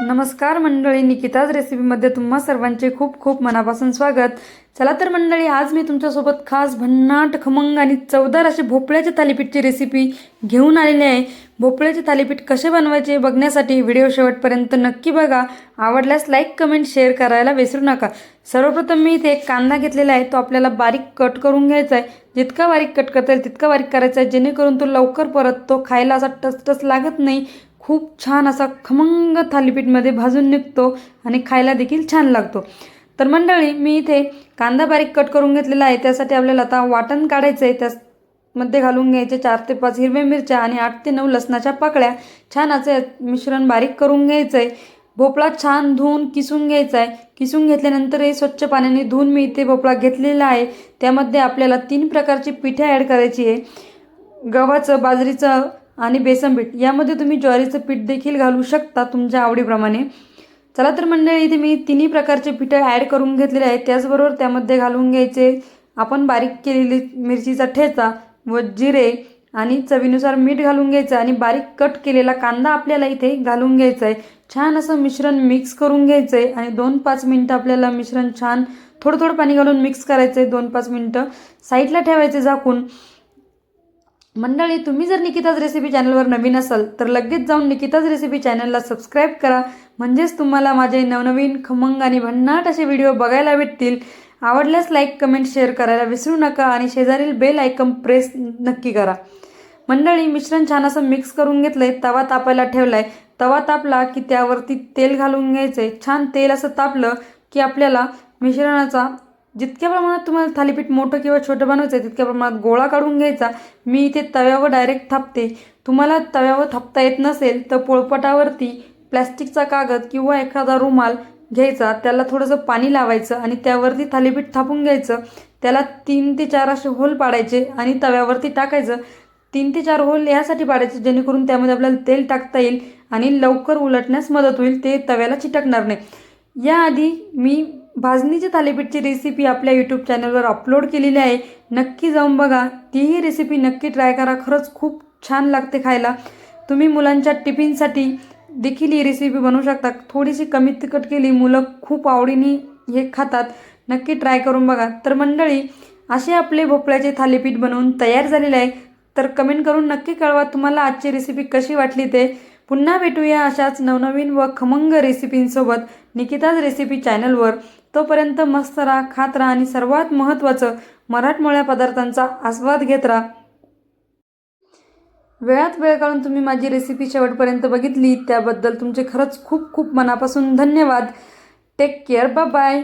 नमस्कार मंडळी निकिताज रेसिपीमध्ये तुम्हा सर्वांचे खूप खूप मनापासून स्वागत. चला तर मंडळी आज मी तुमच्यासोबत खास भन्नाट खमंग आणि चवदार असे भोपळ्याच्या थालीपीठची रेसिपी घेऊन आलेली आहे. भोपळ्याचे थालीपीठ कसे बनवायचे बघण्यासाठी व्हिडिओ शेवटपर्यंत नक्की बघा. आवडल्यास लाईक कमेंट शेअर करायला विसरू नका. सर्वप्रथम मी इथे एक कांदा घेतलेला आहे तो आपल्याला बारीक कट करून घ्यायचा आहे. जितका बारीक कट करता येईल तितका बारीक करायचा आहे जेणेकरून तो लवकर परत तो खायला असा टसटस लागत नाही. खूप छान असा खमंग थालीपीठमध्ये भाजून निघतो आणि खायला देखील छान लागतो. तर मंडळी मी इथे कांदा बारीक कट करून घेतलेला आहे. त्यासाठी आपल्याला आता वाटण काढायचं आहे त्यामध्ये घालून घ्यायचे चार ते पाच हिरव्या मिरच्या आणि आठ ते नऊ लसणाच्या पाकळ्या. छान असं मिश्रण बारीक करून घ्यायचं आहे भोपळा छान धुवून किसून घ्यायचा आहे किसून घेतल्यानंतर हे स्वच्छ पाण्याने धुवून मी इथे भोपळा घेतलेला आहे. त्यामध्ये आपल्याला तीन प्रकारची पिठे ॲड करायची आहे. गव्हाचं बाजरीचं आणि बेसन पीठ. यामध्ये तुम्ही ज्वारीचं पीठ देखील घालू शकता तुमच्या आवडीप्रमाणे. चला तर मंडळी इथे मी तिन्ही प्रकारचे पिठं ॲड करून घेतलेले आहेत. त्याचबरोबर त्यामध्ये घालून घ्यायचे आपण बारीक केलेली मिरचीचा ठेचा व जिरे आणि चवीनुसार मीठ घालून घ्यायचं आणि बारीक कट केलेला कांदा आपल्याला इथे घालून घ्यायचा आहे छान असं मिश्रण मिक्स करून घ्यायचं आहे आणि दोन पाच मिनटं आपल्याला मिश्रण छान थोडं थोडं पाणी घालून मिक्स करायचं आहे दोन पाच मिनटं साईडला ठेवायचे झाकून. मंडळी तुम्ही जर निकिताज रेसिपी चॅनलवर नवीन असाल तर लगेच जाऊन निकिताज रेसिपी चॅनलला सबस्क्राईब करा. म्हणजेच तुम्हाला माझे नवनवीन खमंग आणि भन्नाट असे व्हिडिओ बघायला भेटतील. आवडल्यास लाईक कमेंट शेअर करायला विसरू नका आणि शेजारील बेल आयकम प्रेस नक्की करा. मंडळी मिश्रण छान असं मिक्स करून घेतलंय तवा तापायला ठेवलाय. तवा तापला की त्यावरती तेल घालून घ्यायचंय. छान तेल असं तापलं की आपल्याला मिश्रणाचा जितक्या प्रमाणात तुम्हाला थालीपीठ मोठं किंवा छोटं बनवायचं आहे तितक्या प्रमाणात गोळा काढून घ्यायचा. मी इथे तव्यावर डायरेक्ट थापते. तुम्हाला तव्यावर थापता येत नसेल तर पोळपटावरती प्लॅस्टिकचा कागद किंवा एखादा रुमाल घ्यायचा. त्याला थोडंसं पाणी लावायचं आणि त्यावरती थालीपीठ थापून घ्यायचं. त्याला तीन ते चार असे होल पाडायचे आणि तव्यावरती टाकायचं. तीन ते चार होल यासाठी पाडायचे जेणेकरून त्यामध्ये आपल्याला तेल टाकता येईल आणि लवकर उलटण्यास मदत होईल ते तव्याला चिटकणार नाही. याआधी मी भाजणीच्या थालीपीठची रेसिपी आपल्या यूट्यूब चॅनलवर अपलोड केलेली आहे. नक्की जाऊन बघा. तीही रेसिपी नक्की ट्राय करा. खरंच खूप छान लागते खायला. तुम्ही मुलांच्या टिफिनसाठी देखील ही रेसिपी बनवू शकता. थोडीशी कमी तिखट केली मुलं खूप आवडीने हे खातात. नक्की ट्राय करून बघा. तर मंडळी असे आपले भोपळ्याचे थालीपीठ बनवून तयार झालेले आहे. तर कमेंट करून नक्की कळवा तुम्हाला आजची रेसिपी कशी वाटली ते. पुन्हा भेटूया अशाच नवनवीन व खमंग रेसिपींसोबत निकिताज रेसिपी चॅनलवर. तोपर्यंत मस्त राहा खात राहा आणि सर्वात महत्त्वाचं मराठमोळ्या पदार्थांचा आस्वाद घेत राहा. वेळात वेळ काढून तुम्ही माझी रेसिपी शेवटपर्यंत बघितली त्याबद्दल तुमचे खरंच खूप खूप मनापासून धन्यवाद. Take care bye